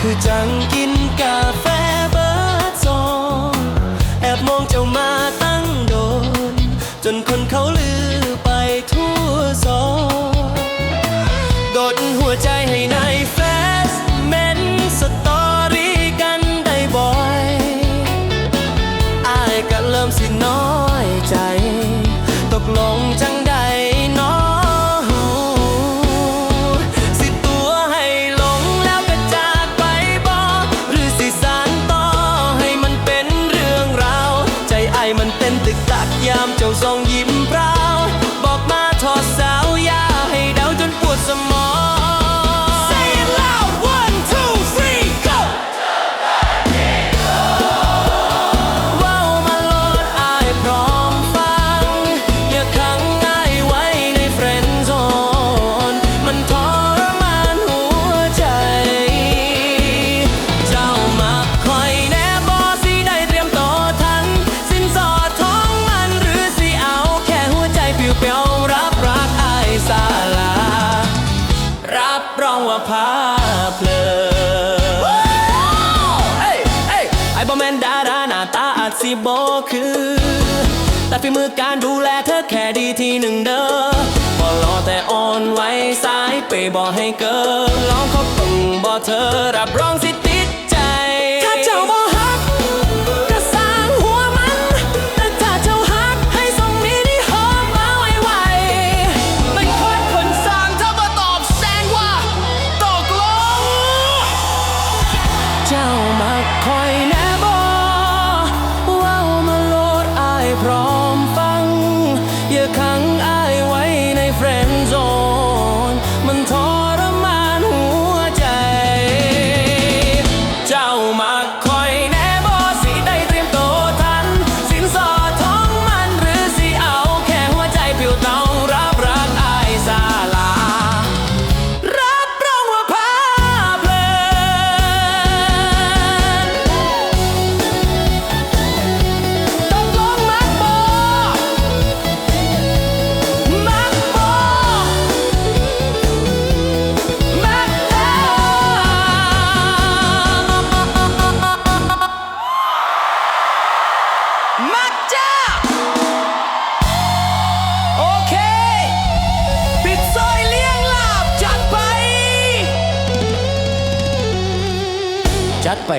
คือจังกินกาแฟเบอร์สองแอบมองเจ้ามาตั้งโดน จนคนเขาลือไปทั่วซอโดดหัวใจให้นายแฟสเมนสตอรี่กันได้บ่อยอายก็เริ่มสิน้อยใจ ตกลงจัง บอคือ แต่ฝีมือการดูแลเธอแค่ดีที่หนึ่งเด้อพอรอแต่อ่อนไว้สายไปบอกให้เกินลองเขาตึงบอเธอรับรองสิ ชัดไป